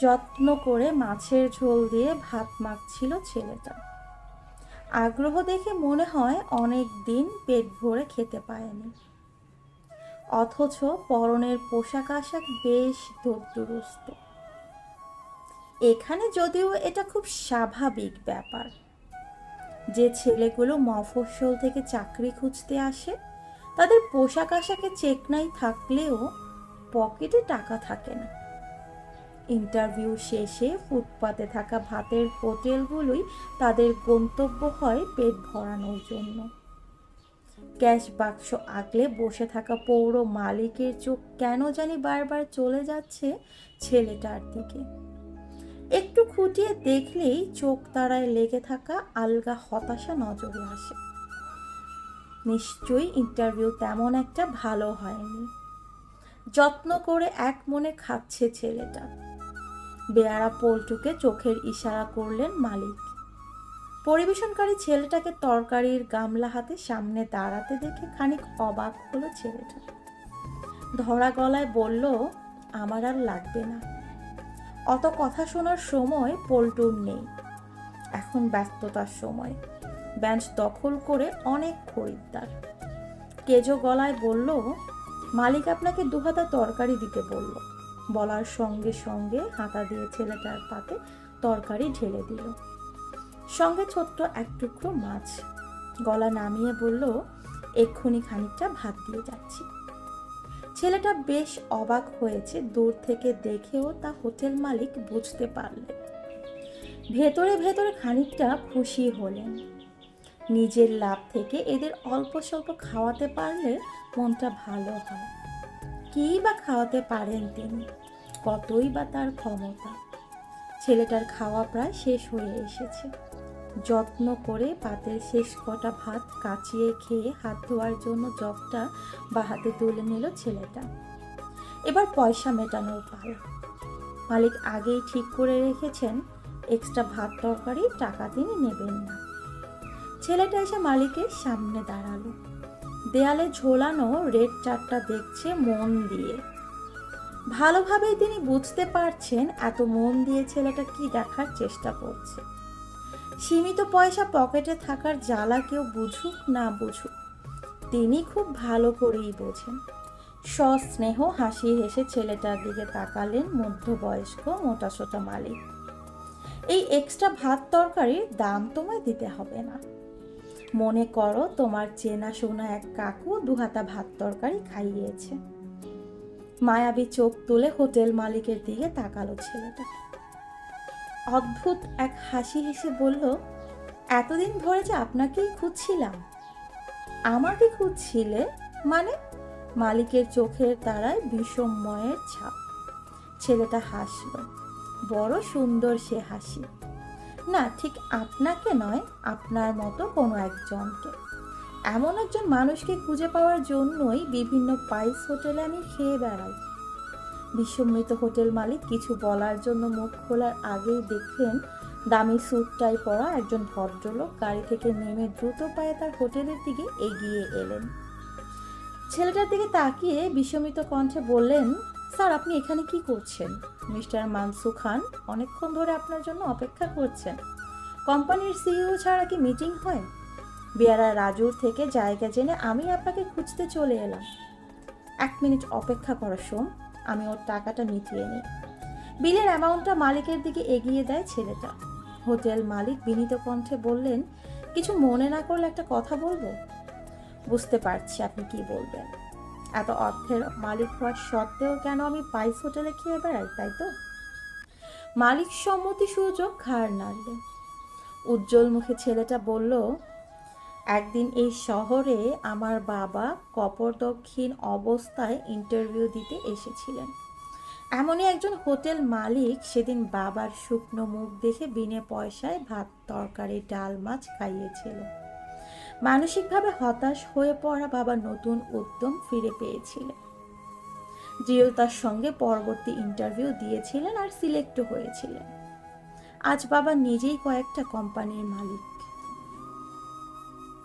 যত্ন করে মাছের ঝোল দিয়ে ভাত মাখছিল ছেলেটা। আগ্রহ দেখে মনে হয় অনেক দিন পেট ভরে খেতে পায়নি অথচ পরনের পোশাক আশাক বেশ দুরস্ত এখানে যদিও এটা খুব স্বাভাবিক ব্যাপার। যে ছেলেগুলো মফস্বল থেকে চাকরি খুঁজতে আসে, তাদের পোশাক আশাকে চেকনাই থাকলেও পকেটে টাকা থাকে না। ইন্টারভিউ শেষে ফুটপাতে থাকা ভাতের হোটেলগুলোই তাদের গন্তব্য হয় পেট ভরানোর জন্য। ক্যাশ বাক্স আগলে বসে থাকা পৌর মালিকের চোখ কেন জানি বারবার চলে যাচ্ছে ছেলেটার দিকে। একটু খুঁটিয়ে দেখলেই চোখ তারায় লেগে থাকা আলগা হতাশা নজরে আসে। নিশ্চয়ই ইন্টারভিউ তেমন একটা ভালো হয়নি। যত্ন করে এক মনে খাচ্ছে ছেলেটা। বেয়ারা পল্টুকে চোখের ইশারা করলেন মালিক। পরিবেশনকারী ছেলেটাকে তরকারির গামলা হাতে সামনে দাঁড়াতে দেখে খানিক অবাক হলো ছেলেটা। ধরা গলায় বলল, আমার আর লাগবে না। অত কথা শোনার সময় পল্টুর নেই। এখন ব্যস্ততার সময়। বেঞ্চ দখল করে অনেক খরিদ্দার। কেজো গলায় বলল, মালিক আপনাকে দুহাতা তরকারি দিতে বলল। বলার সঙ্গে সঙ্গে হাতা দিয়ে ছেলেটার পাতে তরকারি ঢেলে দিল। সঙ্গে ছোট্ট এক টুকরো মাছ। গলা নামিয়ে বলল, এক্ষুনি খানিকটা ভাত দিয়ে যাচ্ছি। ছেলেটা বেশ অবাক হয়েছে, দূর থেকে দেখেও তা হোটেল মালিক বুঝতে পারলেন। ভেতরে ভেতরে খানিকটা খুশি হলেন। নিজের লাভ থেকে এদের অল্প স্বল্প খাওয়াতে পারলে মনটা ভালো হয়। কী বা খাওয়াতে পারেন তিনি, কতই বা তার ক্ষমতা। ছেলেটার খাওয়া প্রায় শেষ হয়ে এসেছে। যত্ন করে পাতের শেষ কটা ভাত কাচিয়ে খেয়ে হাত ধোয়ার জন্য জগটা বা হাতে তুলে নিল ছেলেটা। এবার পয়সা মেটানোর পালা। মালিক আগেই ঠিক করে রেখেছেন, এক্সট্রা ভাত তরকারি টাকা তিনি নেবেন না। ছেলেটা এসে মালিকের সামনে দাঁড়াল। দেয়ালে ঝোলানো রেড চারটা দেখছে মন দিয়ে। ভালোভাবেই তিনি বুঝতে পারছেন এত মন দিয়ে ছেলেটা কি দেখার চেষ্টা করছে। সীমিত পয়সা পকেটে থাকার জ্বালা কেউ বুঝুক না বুঝুক, তিনি খুব ভালো করেই বোঝেন। সস্নেহ হাসি হেসে ছেলেটার দিকে তাকালেন মধ্যবয়স্ক মোটাসোটা মালিক। এই এক্সট্রা ভাত তরকারির দাম তোমায় দিতে হবে না। মনে করো তোমার চেনা শোনা এক কাকু দুহাতা ভাত তরকারি খাইয়েছে। মায়াবী চোখ তুলে হোটেল মালিকের দিকে তাকালো ছেলেটা। অদ্ভুত এক হাসি হেসে বলল, এতদিন ধরে যে আপনাকেই খুঁজছিলাম। আমাকে খুঁজছিলে মানে? মালিকের চোখের তারায় বিষময়ের ছাপ। ছেলেটা হাসল। বড় সুন্দর সে হাসি। না, ঠিক আপনাকে নয়, আপনার মতো কোনো একজনকে। এমন একজন মানুষকে খুঁজে পাওয়ার জন্যই বিভিন্ন পাইস হোটেলে আমি খেয়ে বেড়াই। বিস্মিত হোটেল মালিক কিছু বলার জন্য মুখ খোলার আগেই দেখলেন দামি স্যুটটাই পরা একজন ভদ্রলোক গাড়ি থেকে নেমে দ্রুত পায়ে তার হোটেলের দিকে এগিয়ে এলেন। ছেলেটার দিকে তাকিয়ে বিস্মিত কণ্ঠে বললেন স্যার, আপনি এখানে কি করছেন? মিস্টার মানসু খান অনেকক্ষণ ধরে আপনার জন্য অপেক্ষা করছেন। কোম্পানির সিইও ছাড়া কি মিটিং হয়? বেয়ারা রাজুর থেকে জায়গা জেনে আমি আপনাকে খুঁজতে চলে এলাম। এক মিনিট অপেক্ষা করো সোম আমি ওর টাকাটা মিটিয়ে নিই। বিলের অ্যামাউন্টটা মালিকের দিকে এগিয়ে দেয় ছেলেটা। হোটেল মালিক বিনীত কণ্ঠে বললেন, কিছু মনে না করলে একটা কথা বলব? বুঝতে পারছি আপনি কি বলবেন। এত অর্থের মালিক হওয়ার সত্ত্বেও কেন আমি পাইস হোটেলে খেয়ে বেড়াই, তাই তো? মালিক সম্মতি সুযোগ ঘাড় নাড়লেন উজ্জ্বল মুখে ছেলেটা বলল, একদিন এই শহরে আমার বাবা কপর দক্ষিণ অবস্থায় ইন্টারভিউ দিতে এসেছিলেন। এমনই একজন হোটেল মালিক সেদিন বাবার শুকনো মুখ দেখে বিনে পয়সায় ভাত, তরকারি, ডাল, মাছ খাইয়েছিল। মানসিকভাবে হতাশ হয়ে পড়া বাবা নতুন উদ্যম ফিরে পেয়েছিলেন। দৃঢ়তার সঙ্গে পরবর্তী ইন্টারভিউ দিয়েছিলেন আর সিলেক্টও হয়েছিলেন। আজ বাবা নিজেই কয়েকটা কোম্পানির মালিক।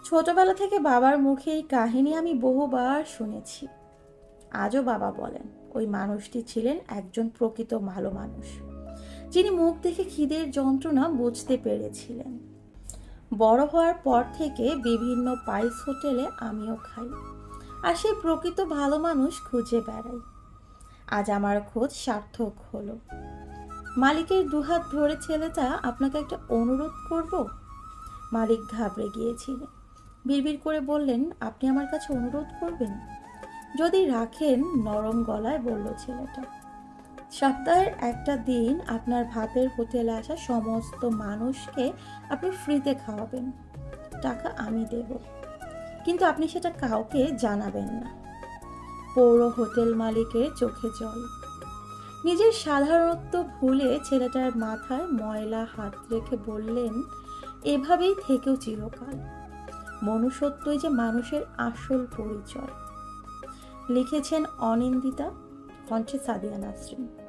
ছোটবেলা থেকে বাবার মুখে এই কাহিনী আমি বহুবার শুনেছি। আজও বাবা বলেন, ওই মানুষটি ছিলেন একজন প্রকৃত ভালো মানুষ। যিনি মুখ দেখে খিদের যন্ত্রণা বুঝতে পেরেছিলেন। বড় হওয়ার পর থেকে বিভিন্ন পাইস হোটেলে আমিও খাই। আর সেই প্রকৃত ভালো মানুষ খুঁজে বেড়াই। আজ আমার খোঁজ সার্থক হলো। মালিকের দুহাত ধরে ছেলেটা আপনাকে একটা অনুরোধ করব? মালিক ঘাবড়ে গিয়েছিলেন বিড়বিড় করে বললেন, আপনি আমার কাছে অনুরোধ করবেন? যদি রাখেন, নরম গলায় বলল ছেলেটা। সপ্তাহের একটা দিন আপনার ভাতের হোটেলে আসা সমস্ত মানুষকে আপনি ফ্রিতে খাওয়াবেন। টাকা আমি দেব। কিন্তু আপনি সেটা কাউকে জানাবেন না। পৌর হোটেল মালিকের চোখে জল। নিজের সাধারণত্ব ভুলে ছেলেটার মাথায় ময়লা হাত রেখে বললেন, এভাবেই থেকেও চিরকাল। মনুষ্যত্বই যে মানুষের আসল পরিচয়। লিখেছেন অনিন্দিতা। Conchita the Anastri.